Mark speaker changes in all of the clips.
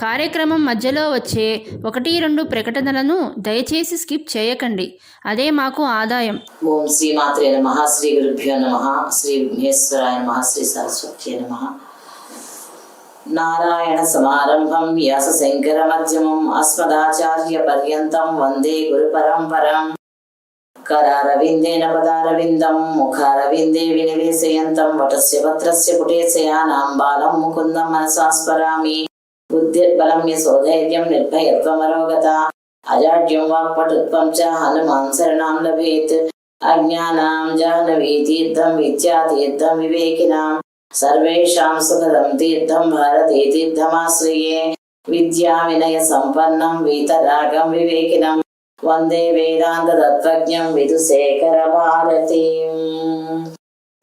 Speaker 1: కార్యక్రమం మధ్యలో వచ్చే ఒకటి రెండు ప్రకటనలను దయచేసి స్కిప్ చేయకండి. అదే మాకు ఆదాయం.
Speaker 2: ఓం శ్రీ మాత్రే నమ శ్రీ గురుభ్యో నమ శ్రీ విఘ్నేశ్వరాయ నమ శ్రీ సరస్వతి నమ. నారాయణ సమారంభం వ్యాస శంకర మధ్యమం అస్మదాచార్య పర్యంతం వందే గురు పరంపరం. కరారవిందేన పదారవిందం ముఖారవిందే వినివేశయంతం వటస్య పత్రస్య పుటేశయానాం బాలం ముకుందం మనసా స్మరామి బుద్ధిర్బలం యశోధైర్యం నిర్భయత్వమరోగత అజాడ్యం వాక్పటుత్వం చ హనుమాన్ శరణాం లభేత్ అజ్ఞానాం జాహ్నవీ తీర్థం విద్యాతీర్థం వివేకినాం సర్వేషాం సుఖదం తీర్థం భారతీ తీర్థమాశ్రయే విద్యా వినయ సంపన్నం వీతరాగం వివేకినం వందే వేదాంత తత్వజ్ఞం విదుశేఖర భారతీం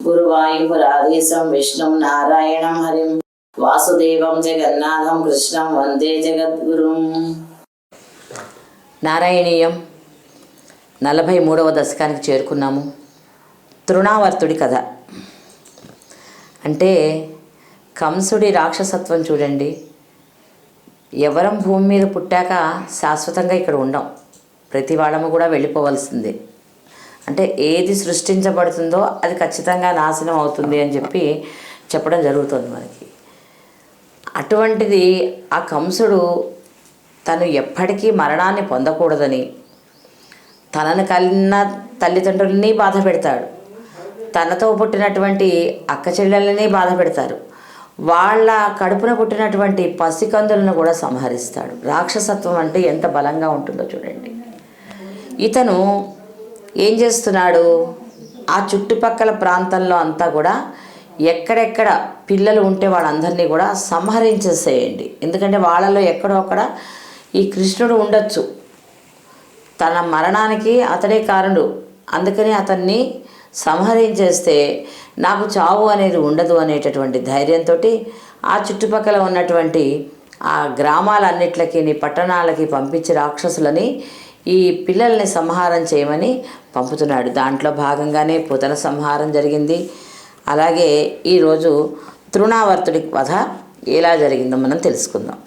Speaker 2: గురువాయుపురాధీశం విష్ణుం నారాయణం హరిం వాసుదేవం జగన్నాథం కృష్ణం వందే జగద్గురుం. నారాయణీయం నలభై మూడవ దశకానికి చేరుకున్నాము. తృణావర్తుడి కథ. అంటే కంసుడి రాక్షసత్వం చూడండి. ఎవరం భూమి మీద పుట్టాక శాశ్వతంగా ఇక్కడ ఉండం. ప్రతి వాళ్ళము కూడా వెళ్ళిపోవలసిందే. అంటే ఏది సృష్టించబడుతుందో అది ఖచ్చితంగా నాశనం అవుతుంది అని చెప్పి చెప్పడం జరుగుతుంది మనకి. అటువంటిది ఆ కంసుడు తను ఎప్పటికీ మరణాన్ని పొందకూడదని. తనను కలిగిన తల్లిదండ్రులని బాధ పెడతాడు. తనతో పుట్టినటువంటి అక్క చెల్లెళ్ళని బాధ పెడతారు. వాళ్ళ కడుపున పుట్టినటువంటి పసికందులను కూడా సంహరిస్తాడు. రాక్షసత్వం అంటే ఎంత బలంగా ఉంటుందో చూడండి. ఇతను ఏం చేస్తున్నాడు? ఆ చుట్టుపక్కల ప్రాంతంలో అంతా కూడా ఎక్కడెక్కడ పిల్లలు ఉంటే వాళ్ళందరినీ కూడా సంహరించేసేయండి. ఎందుకంటే వాళ్ళలో ఎక్కడో అక్కడ ఈ కృష్ణుడు ఉండొచ్చు. తన మరణానికి అతడే కారణుడు. అందుకని అతన్ని సంహరించేస్తే నాకు చావు అనేది ఉండదు అనేటటువంటి ధైర్యంతో ఆ చుట్టుపక్కల ఉన్నటువంటి ఆ గ్రామాలన్నిట్లకి పట్టణాలకి పంపించి రాక్షసులని ఈ పిల్లల్ని సంహారం చేయమని పంపుతున్నాడు. దాంట్లో భాగంగానే పుతన సంహారం జరిగింది. అలాగే ఈరోజు తృణావర్తుడి కథ ఎలా జరిగిందో మనం తెలుసుకుందాం.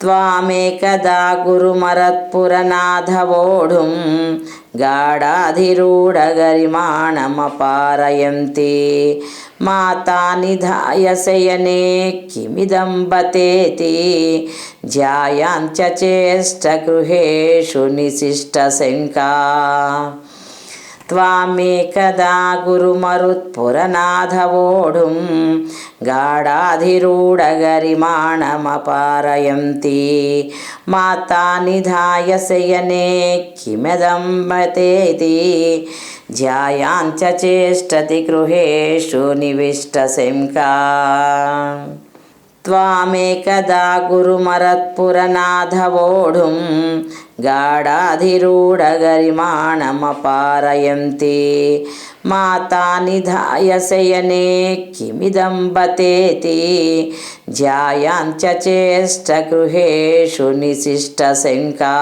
Speaker 2: త్వామేకదా గురుమరత్పురనాథవోఢుం గాఢాధిరూఢగరిమాణమపారయంతి. మాతా నిధాయ శయనే కిమిదం బతేతి ధ్యాయాంచ చేష్టగృహేషు నిశిష్టశంకా. త్వామేకదా గురుమరుత్పురనాథవోఢుం గాఢాధిరూఢగరిమాణమపారయంతి మాతా నిధాయ శయనే కిమదం మతేతి ధ్యాయాంచ చేష్టతి గృహేషు నివిష్టశంకా త్వామేకదా గురుమరత్పురనాథవోఢుం గాఢాధిరూఢగరిమాణమపారయంతి. మాతా నిధాయ శయనే కిమిదం బతేతి గృహేషు నిశిష్ట శంకా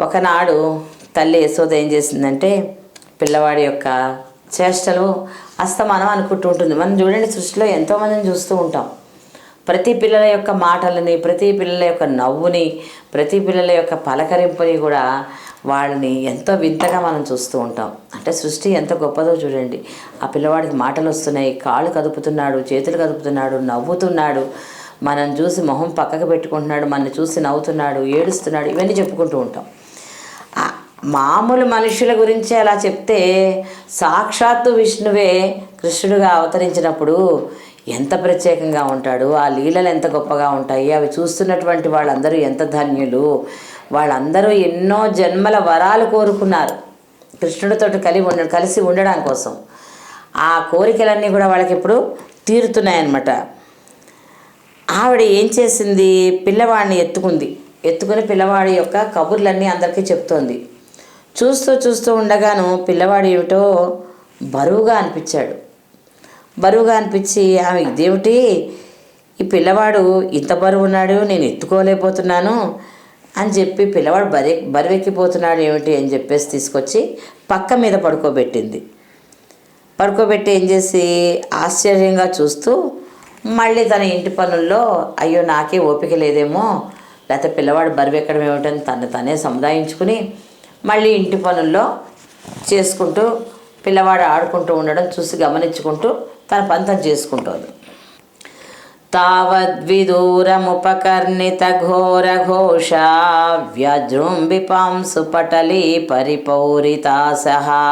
Speaker 2: ఒకనాడు తల్లి యశోద ఏం చేసిందంటే పిల్లవాడి యొక్క చేష్టలు అస్తమానం అనుకుంటూ ఉంటుంది. మనం చూడండి సృష్టిలో ఎంతోమందిని చూస్తూ ఉంటాం. ప్రతి పిల్లల యొక్క మాటలని ప్రతి పిల్లల యొక్క నవ్వుని ప్రతి పిల్లల యొక్క పలకరింపుని కూడా వాళ్ళని ఎంతో వింతగా మనం చూస్తూ ఉంటాం. అంటే సృష్టి ఎంత గొప్పదో చూడండి. ఆ పిల్లవాడికి మాటలు వస్తున్నాయి కాళ్ళు కదుపుతున్నాడు చేతులు కదుపుతున్నాడు నవ్వుతున్నాడు మనం చూసి మొహం పక్కకు పెట్టుకుంటున్నాడు మనల్ని చూసి నవ్వుతున్నాడు ఏడుస్తున్నాడు ఇవన్నీ చెప్పుకుంటూ ఉంటాం. మామూలు మనుషుల గురించి అలా చెప్తే సాక్షాత్తు విష్ణువే కృష్ణుడుగా అవతరించినప్పుడు ఎంత ప్రత్యేకంగా ఉంటాడు ఆ లీలలు ఎంత గొప్పగా ఉంటాయి అవి చూస్తున్నటువంటి వాళ్ళందరూ ఎంత ధన్యులు. వాళ్ళందరూ ఎన్నో జన్మల వరాలు కోరుకున్నారు. కృష్ణుడితో కలిసి ఉండ కలిసి ఉండడం కోసం. ఆ కోరికలన్నీ కూడా వాళ్ళకి ఇప్పుడు తీరుతున్నాయన్నమాట. ఆవిడ ఏం చేసింది? పిల్లవాడిని ఎత్తుకుంది. ఎత్తుకుని పిల్లవాడి యొక్క కబుర్లన్నీ అందరికీ చెప్తోంది. చూస్తూ చూస్తూ ఉండగాను పిల్లవాడు ఏమిటో బరువుగా అనిపించాడు. బరువుగా అనిపించి ఆమె ఇదేమిటి? ఈ పిల్లవాడు ఇంత బరువు ఉన్నాడు నేను ఎత్తుకోలేకపోతున్నాను అని చెప్పి పిల్లవాడు బరి బరువెక్కిపోతున్నాడు ఏమిటి అని చెప్పేసి తీసుకొచ్చి పక్క మీద పడుకోబెట్టింది. పడుకోబెట్టి ఏం చేసి ఆశ్చర్యంగా చూస్తూ మళ్ళీ తన ఇంటి పనుల్లో అయ్యో నాకే ఓపిక లేదేమో లేకపోతే పిల్లవాడు బరువెక్కడం ఏమిటని తను తనే సముదాయించుకుని మళ్ళీ ఇంటి పనుల్లో చేసుకుంటూ పిల్లవాడు ఆడుకుంటూ ఉండడం చూసి గమనించుకుంటూ తన పంతం చేసుకుంటుంది. తావద్విదూరముపకర్ణిత ఘోర ఘోష వ్యజృంబి పాంసు పటలీ పరిపౌరిత సహా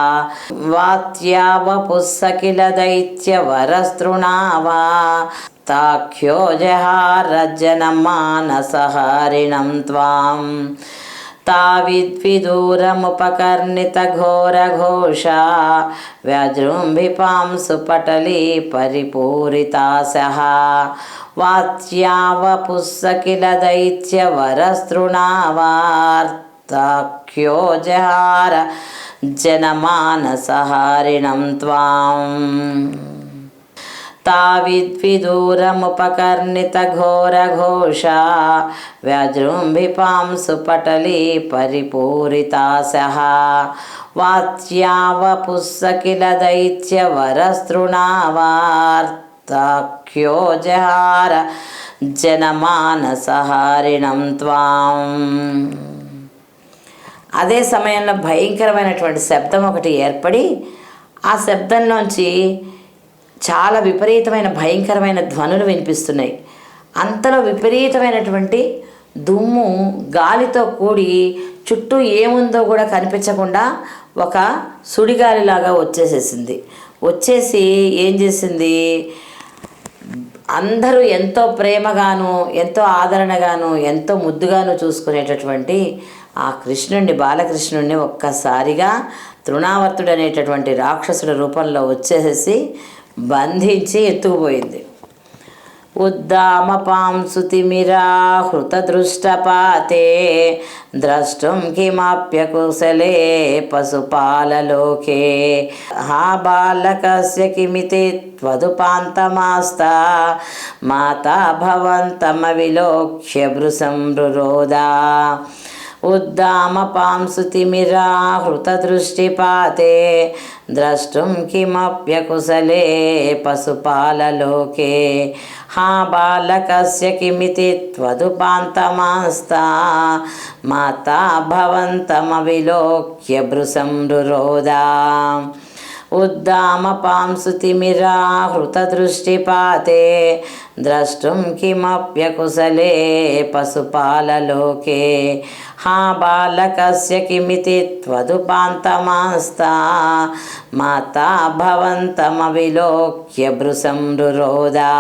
Speaker 2: వాత్యావపుస్సకిల దైత్యవరస్తృణావా తాఖ్యోజహారజనమానసహారిణం త్వాం ताविद्विदूरमुपकर्णितघोरघोषा व्याजृम्भिपांसु पटली परिपूरिता सह वाच्यावपुस्स किल दैत्यवरस्तृणावार्ताख्यो जहार जनमानसहारिणं त्वाम् ताविद्विदूरमुपकर्णितघोरघोषा व्याजृम्भिपांसु पटली परिपूरिता सह वाच्यावपुस्स किल दैत्यवरस्तृणावार्ताख्यो जहार जनमानसहारिणं त्वाम् అదే సమయంలో భయంకరమైనటువంటి శబ్దం ఒకటి ఏర్పడి ఆ శబ్దంలోంచి చాలా విపరీతమైన భయంకరమైన ధ్వనులు వినిపిస్తున్నాయి. అంతలో విపరీతమైనటువంటి దుమ్ము గాలితో కూడి చుట్టూ ఏముందో కూడా కనిపించకుండా ఒక సుడిగాలిలాగా వచ్చేసేసింది. వచ్చేసి ఏం చేసింది? అందరూ ఎంతో ప్రేమగాను ఎంతో ఆదరణగాను ఎంతో ముద్దుగాను చూసుకునేటటువంటి ఆ కృష్ణుణ్ణి బాలకృష్ణుడిని ఒక్కసారిగా తృణావర్తుడు అనేటటువంటి రాక్షసుడి రూపంలో వచ్చేసేసి బంధించి ఎత్తుకుపోయింది. ఉద్దామపాంసుతిమిరాహృతదృష్టపాతే ద్రష్టం కిమాప్యకుశలే పశుపాలలోకే. హా బాలకస్య కిమితి త్వదుపాంతమాస్తా మాతా భవంతమ విలోక్ష్య భృశం రురోదా. ఉద్దామపాంసుతిమిరాహృతదృష్టిపాతే ద్రష్టుం కిమప్యకుశలే పశుపాలలోకే. హా బాలకస్య కిమితి త్వదుపాంతమాస్తా మాతా భవంతమవిలోక్య భృశం రురోదా. ఉద్దామపాంసుతిమిరాహృతదృష్టిపాతే ద్రష్టుం కిమప్యకుశలే పశుపాలలోకే. హా బాలకస్య కిమితి త్వదుపాంతమాస్తా. మాతా భవంతమవిలోక్య భృశం రురోదా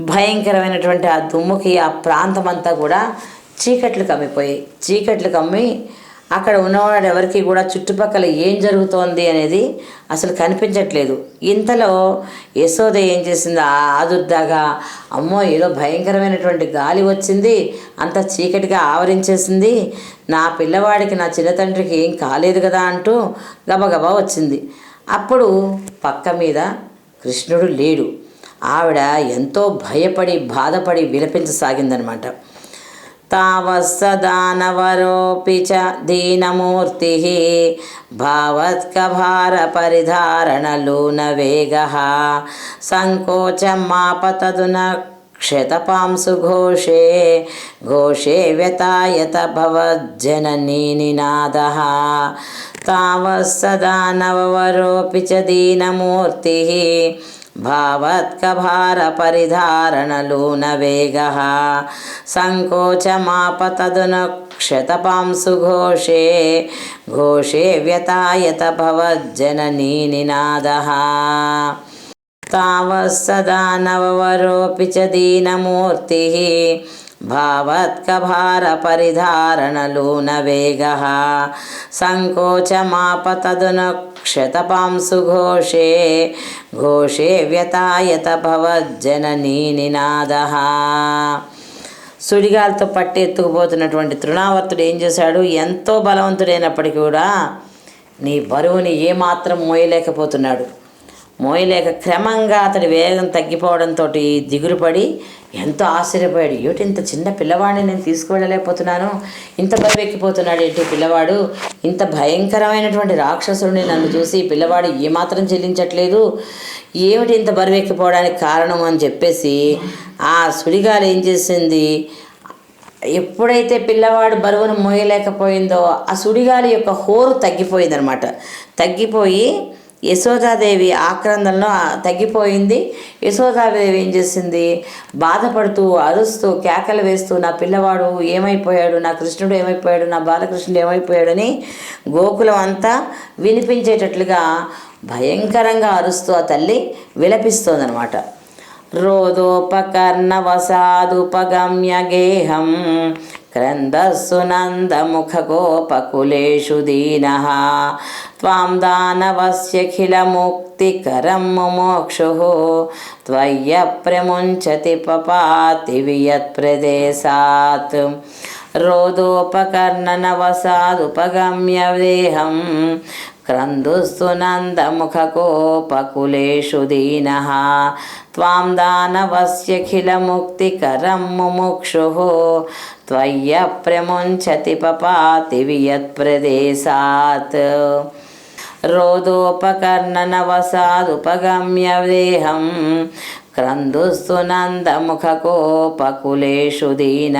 Speaker 2: భయంకరమైనటువంటి ఆ దుమ్ముకి ఆ ప్రాంతమంతా కూడా చీకట్లు కమ్మిపోయి చీకట్లు కమ్మి అక్కడ ఉన్నవాడు ఎవరికి కూడా చుట్టుపక్కల ఏం జరుగుతోంది అనేది అసలు కనిపించట్లేదు. ఇంతలో యశోద ఏం చేసింది? ఆ ఆదుర్దాగా అమ్మో ఏదో భయంకరమైనటువంటి గాలి వచ్చింది అంత చీకటిగా ఆవరించేసింది నా పిల్లవాడికి నా చిన్న తండ్రికి ఏం కాలేదు కదా అంటూ గబగబా వచ్చింది. అప్పుడు పక్క మీద కృష్ణుడు లేడు. ఆవిడ ఎంతో భయపడి బాధపడి విలపించసాగిందనమాట. తావస్సదానవరోపి చ దీనమూర్తి భావత్కభారపరిధారణలూనవేగ సంకోచమాప తదున క్షతపాంసుఘోషే ఘోషే వ్యతాయత భవజ్జననీ నినాద తావస్సదానవరోపి చ దీనమూర్తి भावत्कभारपरिधारणलूनवेगः सङ्कोचमापतदुन क्षतपांसु घोषे व्यतायत भवज्जननी निनादः तावत्सदा नववरोऽपि च दीनमूर्तिः भावत्कभारपरिधारणलूनवेगः सङ्कोचमापतदुन क्षतपांसु घोषे घोषे व्यतायत भवज्जननी నినాదः సుడిగాలతో పట్టి ఎత్తుకుపోతున్నటువంటి తృణావర్తుడు ఏం చేశాడు ఎంతో బలవంతుడైనప్పటికీ కూడా నీ బరువుని ఏమాత్రం మోయలేకపోతున్నాడు మోయలేక క్రమంగా అతడి వేగం తగ్గిపోవడంతో దిగులుపడి ఎంతో ఆశ్చర్యపోయాడు. ఏమిటి ఇంత చిన్న పిల్లవాడిని నేను తీసుకువెళ్ళలేకపోతున్నాను? ఇంత బరువెక్కిపోతున్నాడు ఏంటి పిల్లవాడు? ఇంత భయంకరమైనటువంటి రాక్షసుడిని నన్ను చూసి పిల్లవాడు ఏమాత్రం చెల్లించట్లేదు. ఏమిటి ఇంత బరువెక్కిపోవడానికి కారణం అని చెప్పేసి ఆ సుడిగాలు ఏం చేసింది? ఎప్పుడైతే పిల్లవాడు బరువును మోయలేకపోయిందో ఆ సుడిగాలి యొక్క హోరు తగ్గిపోయిందనమాట తగ్గిపోయి యశోదాదేవి ఆక్రందనలో తగ్గిపోయింది. యశోదాదేవి ఏం చేసింది? బాధపడుతూ అరుస్తూ కేకలు వేస్తూ నా పిల్లవాడు ఏమైపోయాడు? నా కృష్ణుడు ఏమైపోయాడు? నా బాలకృష్ణుడు ఏమైపోయాడని గోకులం అంతా వినిపించేటట్లుగా భయంకరంగా అరుస్తూ ఆ తల్లి విలపిస్తోందనమాట రోదోపకర్ణవసాదుపగమ్య గేహం క్రందస్సునందముఖగోపకులేషు దీన త్వాం దానవస్యఖిలముక్తికరం ముమోక్షు త్వయ్య ప్రముంచతి పపాతి వియత్ప్రదేశాత్ రోదోపకర్ణనవసాదుపగమ్య దేహం नन्दमुखकोपकुलेषु दीनः त्वां दानवस्यखिलमुक्तिकरं मुमुक्षुः त्वय्यप्रमुञ्चति पपाति वियत्प्रदेशात् रोदोपकर्णनवसादुपगम्य देहं క్రందుస్తు నందముఖకోపకులేషు దీన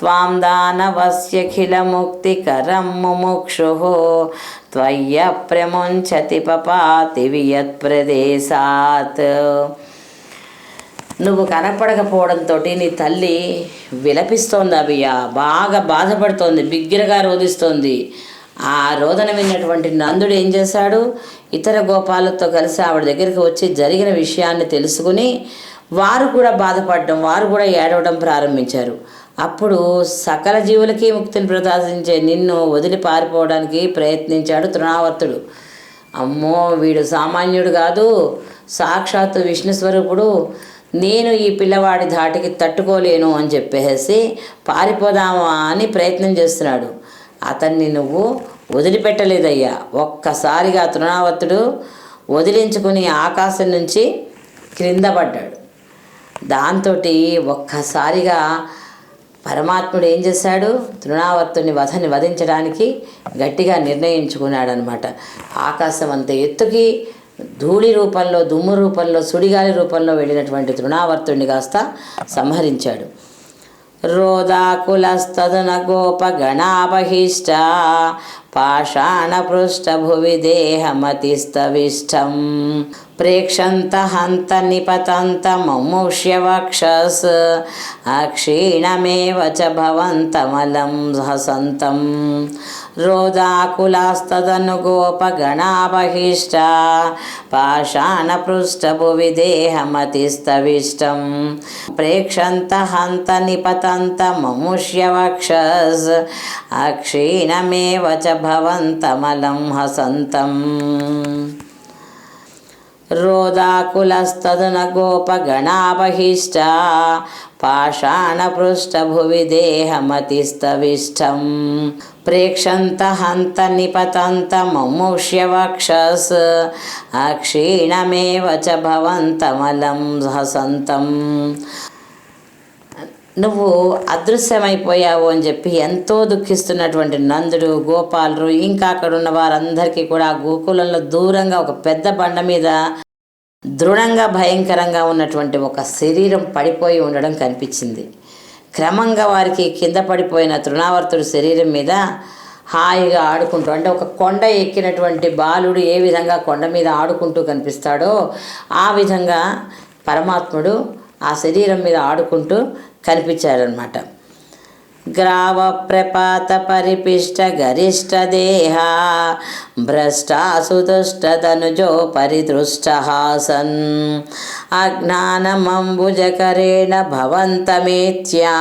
Speaker 2: త్వాం దానవస్యఖిలముక్తికరం ముముక్షు త్వయ్యప్రముంచతి పపాతి వియత్ప్రదేశాత్ నువ్వు కనపడకపోవడంతో నీ తల్లి విలపిస్తోంది అభియ బాగా బాధపడుతోంది బిగ్గరగా రోధిస్తోంది. ఆ రోదన విన్నటువంటి నందుడు ఏం చేశాడు? ఇతర గోపాలతో కలిసి ఆవిడ దగ్గరికి వచ్చి జరిగిన విషయాన్ని తెలుసుకుని వారు కూడా బాధపడడం వారు కూడా ఏడవడం ప్రారంభించారు. అప్పుడు సకల జీవులకి ముక్తిని ప్రసాదించే నిన్ను వదిలి పారిపోవడానికి ప్రయత్నించాడు తృణావర్తుడు. అమ్మో వీడు సామాన్యుడు కాదు. సాక్షాత్తు విష్ణు స్వరూపుడు. నేను ఈ పిల్లవాడి ధాటికి తట్టుకోలేను అని చెప్పేసి పారిపోదామా అని ప్రయత్నం చేస్తున్నాడు. అతన్ని నువ్వు వదిలిపెట్టలేదయ్యా. ఒక్కసారిగా తృణావర్తుడు వదిలించుకుని ఆకాశం నుంచి క్రింద పడ్డాడు. దాంతో ఒక్కసారిగా పరమాత్ముడు ఏం చేశాడు? తృణావర్తుని వధని వధించడానికి గట్టిగా నిర్ణయించుకున్నాడనమాట. ఆకాశం అంత ఎత్తుకి ధూళి రూపంలో దుమ్ము రూపంలో సుడిగాలి రూపంలో వెళ్ళినటువంటి తృణావర్తుడిని కాస్త సంహరించాడు. రోదాకులస్తదన గోపగణాపహిష్ట పాషాణపృష్టభువి దేహమతిస్తవిష్టం. ప్రేక్షంత హంత నిపతంత మముష్యవక్షస్ అక్షీణమేవ చ భవంతమలం హసంతం రోదాకులాస్తదను గోపగణాపహిష్ట పాషాణపృష్టభువి దేహమతిస్తవిష్టం. భవంతమలం హసంతం. రోదాకులస్తదున గోపగణాబహిష్ట పాషాణపృష్టభువి దేహమతిస్తవిష్టం. ప్రేక్షంత హంత నిపతంత మముష్యవక్షస్ అక్షీణమేవ చ భవంతమలం హసంతం. నువ్వు అదృశ్యమైపోయావు అని చెప్పి ఎంతో దుఃఖిస్తున్నటువంటి నందుడు గోపాలుడు ఇంకా అక్కడ ఉన్న వారందరికీ కూడా ఆ గోకులంలో దూరంగా ఒక పెద్ద బండ మీద దృఢంగా భయంకరంగా ఉన్నటువంటి ఒక శరీరం పడిపోయి ఉండడం కనిపించింది. క్రమంగా వారికి కింద పడిపోయిన తృణావర్తుడు శరీరం మీద హాయిగా ఆడుకుంటూ అంటే ఒక కొండ ఎక్కినటువంటి బాలుడు ఏ విధంగా కొండ మీద ఆడుకుంటూ కనిపిస్తాడో ఆ విధంగా పరమాత్ముడు ఆ శరీరం మీద ఆడుకుంటూ కనిపించాడనమాట గ్రావ ప్రపాత పరిపిష్ట గరిష్ట దేహ భ్రష్టాసు దుష్టతనుజో పరిదృష్టహాసన్ అజ్ఞానమంబుజకరేణ భవంతమేత్యా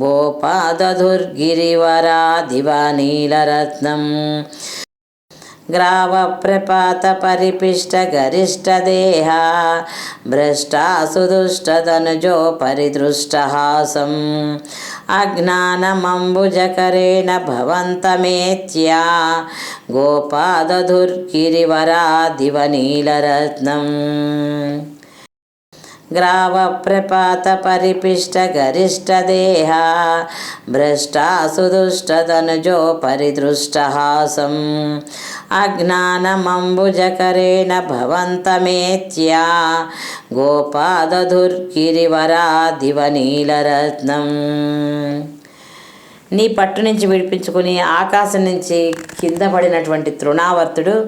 Speaker 2: గోపాదధుర్గిరివరా దివానీలరత్నం ग्रावप्रपातपरिपिष्टगरिष्ठदेह भ्रष्टासुदुष्टतनुजो परिदृष्टहासम् अज्ञानमम्बुजकरेण भवन्तमेत्या गोपादधुर्गिरिवरादिवनीलरत्नम् ग्रावप्रपातपरिपिष्टगरिष्ठदेह भ्रष्टासुदुष्टतनुजो परिदृष्टहासम् అజ్ఞానమంబుజకరేణ భవంతమేత్యా గోపాదధుర్గిరివరాదివనీలరత్నం నీ పట్టు నుంచి విడిపించుకుని ఆకాశం నుంచి కింద పడినటువంటి తృణావర్తుడు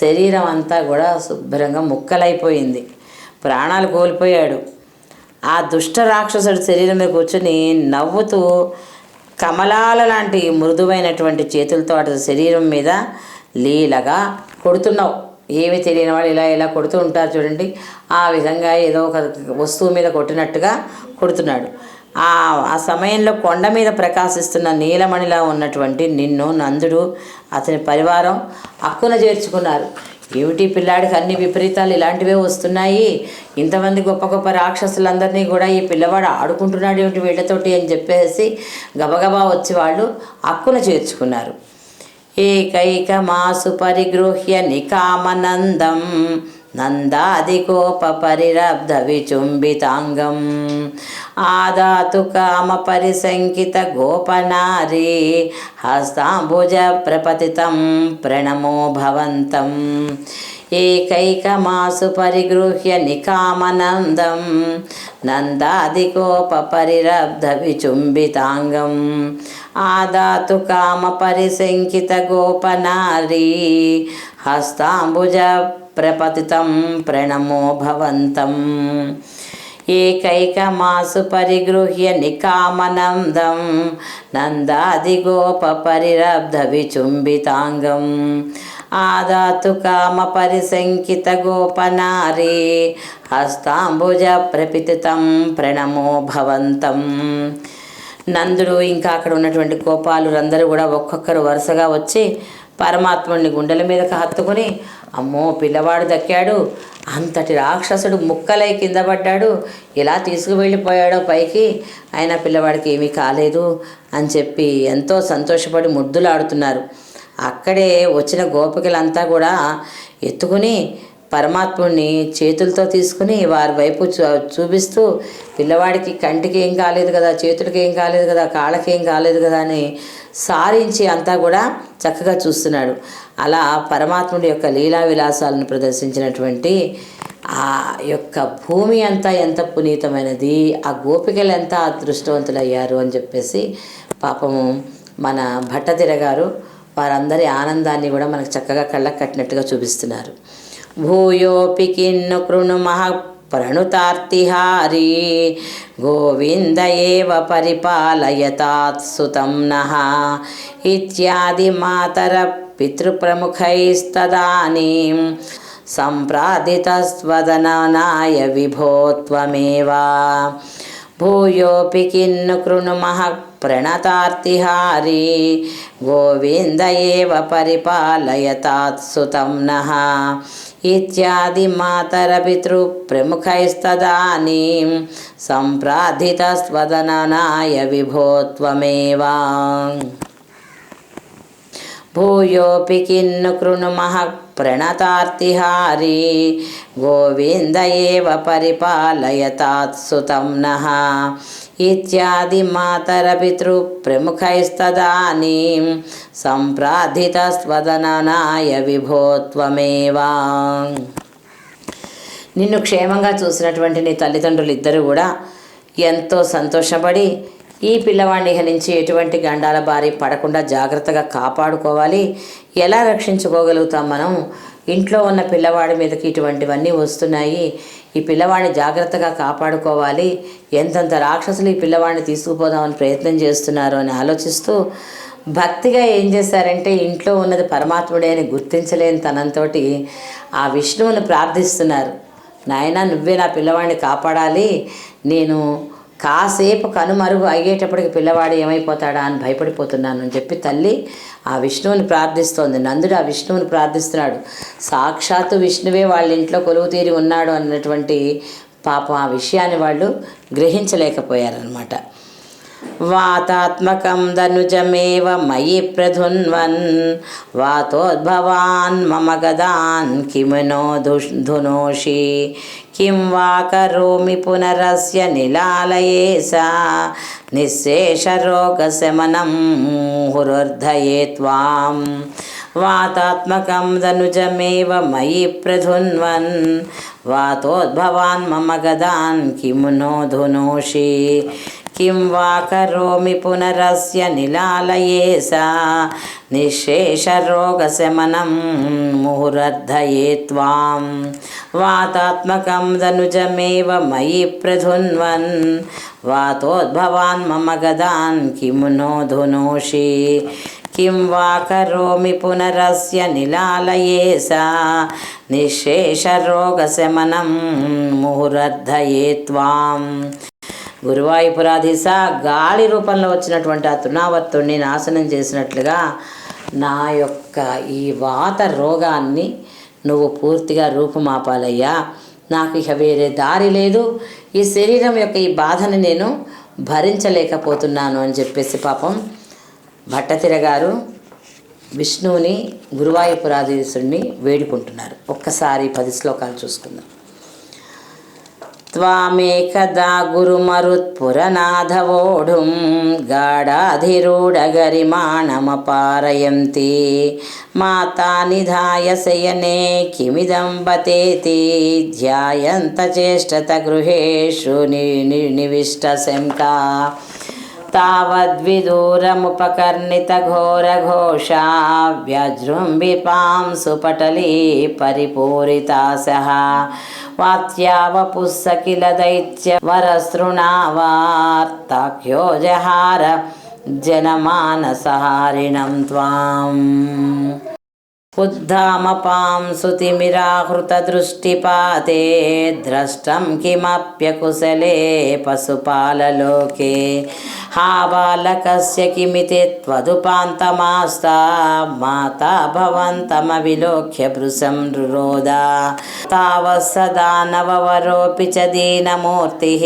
Speaker 2: శరీరం అంతా కూడా శుభ్రంగా ముక్కలైపోయింది. ప్రాణాలు కోల్పోయాడు. ఆ దుష్ట రాక్షసుడు శరీరం మీద కూర్చొని నవ్వుతూ కమలాల లాంటి మృదువైనటువంటి చేతులతో అటు శరీరం మీద లీలగా కొడుతున్నావు. ఏమి తెలియని వాళ్ళు ఇలా ఇలా కొడుతూ ఉంటారు చూడండి. ఆ విధంగా ఏదో ఒక వస్తువు మీద కొట్టినట్టుగా కొడుతున్నాడు. ఆ ఆ సమయంలో కొండ మీద ప్రకాశిస్తున్న నీలమణిలా ఉన్నటువంటి నిన్ను నందుడు అతని పరివారం అక్కున చేర్చుకున్నారు. ఏమిటి పిల్లాడికి అన్ని విపరీతాలు ఇలాంటివే వస్తున్నాయి? ఇంతమంది గొప్ప గొప్ప రాక్షసులందరినీ కూడా ఈ పిల్లవాడు ఆడుకుంటున్నాడు ఏమిటి వీళ్ళతోటి అని చెప్పేసి గబగబా వచ్చి వాళ్ళు అక్కున చేర్చుకున్నారు. ఏకైకమాసు పరిగృహ్య నికామనందం నందాదికోపరిరబ్ధ విచుంబితాంగం ఆదాతు కామ పరిసంకిత గోపనారీ హస్తాంబుజ ప్రపతితం ప్రణమో భవంతం. ఏకైకమాసు పరిగృహ్య నికామనందం. నందాదికోపరిరబ్ధ విచుంబితాంగం. ఆదాతు కామ పరిశంకిత గోపనారీ హస్తాంబుజ ప్రపతితం ప్రణమో భవంతం. ఏకైకమాసు పరిగృహ్య నికామనందం. నందాదిగోపరిరబ్ధ విచుంబితాంగం. ఆదాతు కామ పరిసంకిత గోపనారీ హస్తాంబుజ ప్రపితితం ప్రణమో భవంతం నందుడు ఇంకా అక్కడ ఉన్నటువంటి గోపాలు అందరూ కూడా ఒక్కొక్కరు వరుసగా వచ్చి పరమాత్ముడిని గుండెల మీదకి హత్తుకుని అమ్మో పిల్లవాడు దక్కాడు అంతటి రాక్షసుడు ముక్కలై కింద పడ్డాడు ఇలా తీసుకువెళ్ళిపోయాడో పైకి అయినా పిల్లవాడికి ఏమీ కాలేదు అని చెప్పి ఎంతో సంతోషపడి ముద్దులాడుతున్నారు. అక్కడే వచ్చిన గోపికలంతా కూడా ఎత్తుకుని పరమాత్ముడిని చేతులతో తీసుకుని వారి వైపు చూ చూపిస్తూ పిల్లవాడికి కంటికి ఏం కాలేదు కదా చేతులకి ఏం కాలేదు కదా కాళ్ళకి ఏం కాలేదు కదా అని సారించి అంతా కూడా చక్కగా చూస్తున్నాడు. అలా పరమాత్ముడి యొక్క లీలా విలాసాలను ప్రదర్శించినటువంటి ఆ యొక్క భూమి అంతా ఎంత పునీతమైనది ఆ గోపికలు ఎంత అదృష్టవంతులయ్యారు అని చెప్పేసి పాపము మన భట్టతిర గారు వారందరి ఆనందాన్ని కూడా మనకు చక్కగా కళ్ళకు కట్టినట్టుగా చూపిస్తున్నారు. భూయోపి కిన్ను కృణు మహ ప్రణుతార్తిహారీ గోవింద ఏవ పరిపాలయతాత్సుతం నహ ఇత్యాది మాతర పితృప్రముఖైస్తదానీం సంప్రాదితస్వదనాయ విభోత్వమేవా భూయోపి కిన్ను కృణుమః ప్రణతార్తిహారీ గోవింద ఏవ పరిపాలయతాత్సుతం నః ఇత్యాది మాతరపితృప్రముఖైస్తదానీం సంప్రాధితస్వదనాయ విభోత్వమేవా భూయోపి కిన్ను కృణుమః ప్రణతార్తిహారీ గోవింద ఏవ పరిపాలయతాత్సుతం నః ఇత్యాది మాతరపితృప్రముఖైస్తదానీం సంప్రాధితస్వదనాయ విభోత్వమేవా నిన్ను క్షేమంగా చూసినటువంటి నీ తల్లిదండ్రులు ఇద్దరు కూడా ఎంతో సంతోషపడి ఈ పిల్లవాడిని నుంచి ఎటువంటి గండాల బారి పడకుండా జాగ్రత్తగా కాపాడుకోవాలి. ఎలా రక్షించుకోగలుగుతాం మనం? ఇంట్లో ఉన్న పిల్లవాడి మీదకి ఇటువంటివన్నీ వస్తున్నాయి. ఈ పిల్లవాడిని జాగ్రత్తగా కాపాడుకోవాలి. ఎంతంత రాక్షసులు ఈ పిల్లవాడిని తీసుకుపోదామని ప్రయత్నం చేస్తున్నారు అని ఆలోచిస్తూ భక్తిగా ఏం చేశారంటే ఇంట్లో ఉన్నది పరమాత్ముడే అని గుర్తించలేని తనంతో ఆ విష్ణువుని ప్రార్థిస్తున్నారు. నాయన నువ్వే నా పిల్లవాడిని కాపాడాలి. నేను కాసేపు కనుమరుగు అయ్యేటప్పటికి పిల్లవాడు ఏమైపోతాడా అని భయపడిపోతున్నాను అని చెప్పి తల్లి ఆ విష్ణువుని ప్రార్థిస్తోంది. నందుడు ఆ విష్ణువుని ప్రార్థిస్తున్నాడు. సాక్షాత్తు విష్ణువే వాళ్ళ ఇంట్లో కొలువు తీరి ఉన్నాడు అన్నటువంటి పాపం ఆ విషయాన్ని వాళ్ళు గ్రహించలేకపోయారనమాట वातात्मकं दनुजमेव मयि प्रधुन्वन्। वातोद्भवान् मम गदान् किमु नो धु धुनोषि। किं वा करोमि पुनरस्य निलालये सा। निःशेषरोगशमनं हुरुर्धये त्वाम्। वातात्मकं दनुजमेव मयि प्रधुन्वन्। वातोद्भवान् मम गदान् किमु नो धुनोषि। किं वा करोमि पुनरस्य निलालये सा निःशेषरोगशमनं मुहुरर्धये त्वां वातात्मकं धनुजमेव मयि प्रधुन्वन् वातोद्भवान् मम गदान् किमु नो धुनोषि किं वा करोमि पुनरस्य निलालये सा निःशेषरोगशमनं मुहुरर्धये त्वाम् గురువాయుపురాధీశ గాలి రూపంలో వచ్చినటువంటి ఆ తృణావర్తుణ్ణి నాశనం చేసినట్లుగా నా యొక్క ఈ వాత రోగాన్ని నువ్వు పూర్తిగా రూపుమాపాలయ్యా. నాకు ఇక వేరే దారి లేదు. ఈ శరీరం యొక్క ఈ బాధని నేను భరించలేకపోతున్నాను అని చెప్పేసి పాపం భట్టతిర గారు విష్ణువుని గురువాయుపురాధీశుడిని వేడుకుంటున్నారు. ఒక్కసారి పది శ్లోకాలు చూసుకుందాం. ತ್ವಾಮೇಕದಾ ಗುರುಮರುತ್ಪುರನಾಥವೋಢುಂ ಗಾಢಾಧಿರೂಢಗರಿಮಾಣಮಪಾರಯಂತಿ ಮಾತಾ ನಿಧಾಯ ಶಯನೆ ಕಿಮಿದಂ ಬತೇತಿ ಧ್ಯಾಯಂತ ಚೇಷ್ಟತ ಗೃಹೇಶು ನಿವಿಷ್ಟಸಂಕ तावद्विदूरमुपकर्णितघोरघोषा व्यजृम्बिपां सुपटली परिपूरितासः वात्यावपुस्स किल दैत्यवरसृणावार्ताख्यो जहार जनमानसहारिणं त्वाम् उद्धामपां सुतिमिराहृतदृष्टिपाते द्रष्टं किमप्यकुशले पशुपाललोके हा बालकस्य किमिति त्वदुपान्तमास्ता माता भवन्तमविलोक्य भृशं रुरोदा तावत् सदा नववरोऽपि च दीनमूर्तिः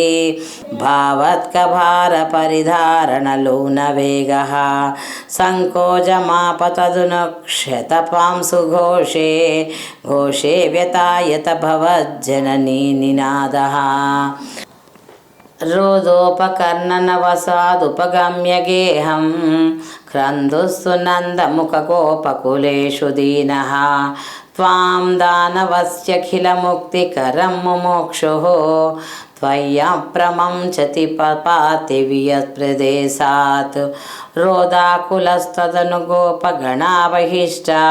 Speaker 2: भावत्कभारपरिधारणलोनवेगः सङ्कोचमापतदुनक्षतपां सुघोषे घोषे व्यतायत भवज्जननी निनादः रोदोपकर्णनवसादुपगम्य गेहं क्रन्दुस्तु नन्दमुखकोपकुलेषु दीनः त्वां दानवस्यखिलमुक्तिकरं मुमुक्षुः त्वय्यप्रमं च तिपपाति वियत्प्रदेशात् रोदाकुलस्तदनुगोपगणावहिष्टा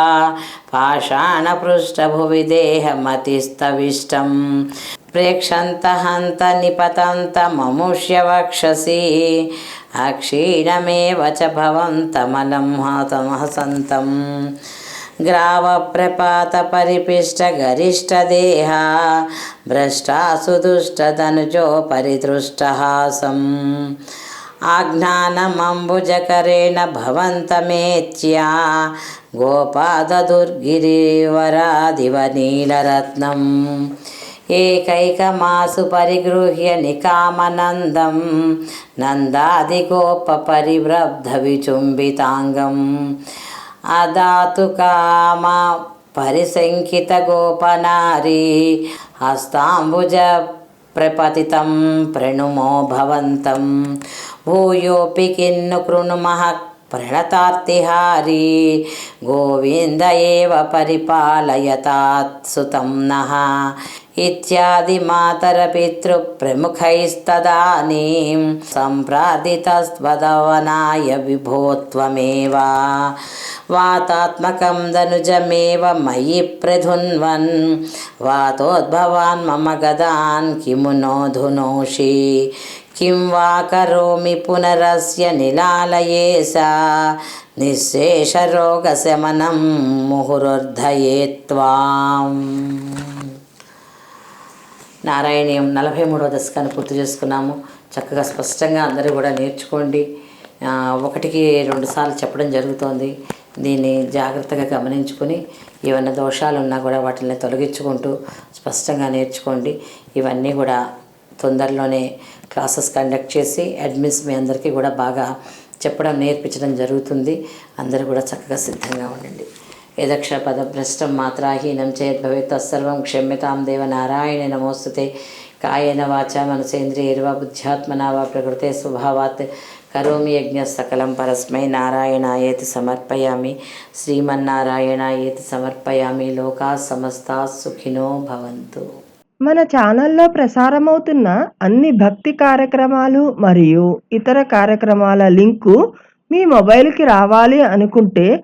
Speaker 2: पाषाणपृष्ठभुवि देहमतिस्तविष्टं प्रेक्षन्तहन्त निपतन्तममुष्य वक्षसि अक्षीणमेव च भवन्तमलं हतमहसन्तम् ग्रावप्रपातपरिपिष्टगरिष्ठदेहा भ्रष्टासु दुष्टधनुजोपरिदृष्टहासम् आज्ञानमम्बुजकरेण भवन्तमेत्या गोपाददुर्गिरिवरादिव नीलरत्नम् एकैकमासु परिगृह्य निकामनन्दं नन्दादिगोपपरिव्रब्धविचुम्बिताङ्गम् अदातु అదాతు కామ పరిశంకిత గోపనారీ హస్తాంబుజ ప్రపతితం ప్రణుమో భవంతం. భూయోపి కిన్ను కృణుమః ప్రణతార్తిహారీ. గోవింద ఏవ పరిపాలయతాత్సుతం నః मातरपितृप्रमुखैस्तदानीं सम्प्रार्थितस्त्वदवनाय विभो त्वमेव वातात्मकं धनुजमेव मयि प्रधुन्वन् वातोद्भवान् मम गदान् किमु नो धुनोषि किं वा करोमि पुनरस्य निलालये सा निःशेषरोगशमनं मुहुरुर्धये त्वाम् నారాయణీయం నలభై మూడవ దశకాన్ని పూర్తి చేసుకున్నాము. చక్కగా స్పష్టంగా అందరూ కూడా నేర్చుకోండి. ఒకటికి రెండు సార్లు చెప్పడం జరుగుతోంది. దీన్ని జాగ్రత్తగా గమనించుకొని ఏమైనా దోషాలు ఉన్నా కూడా వాటిని తొలగించుకుంటూ స్పష్టంగా నేర్చుకోండి. ఇవన్నీ కూడా తొందరలోనే క్లాసెస్ కండక్ట్ చేసి అడ్మిన్స్ మీ అందరికీ కూడా బాగా చెప్పడం నేర్పించడం జరుగుతుంది. అందరూ కూడా చక్కగా సిద్ధంగా ఉండండి. యదక్ష పదభ్రష్టం మాత్రాహీనం చేత్ తత్సర్వం క్షమ్యతాం దేవ నారాయణ నమోస్తుతే. కాయన వాచ మనసేంద్రియర్వ బుద్ధ్యాత్మనా వా ప్రకృతే స్వభావాత్. కరోమి యజ్ఞ సకలం పరస్మై నారాయణాయేతి సమర్పయామి. శ్రీమన్నారాయణాయేతి సమర్పయామి. లోకా సమస్తా సుఖినో భవంతు.
Speaker 3: మన ఛానల్లో ప్రసారమవుతున్న అన్ని భక్తి కార్యక్రమాలు మరియు ఇతర కార్యక్రమాల లింకు మీ మొబైల్కి రావాలి అనుకుంటే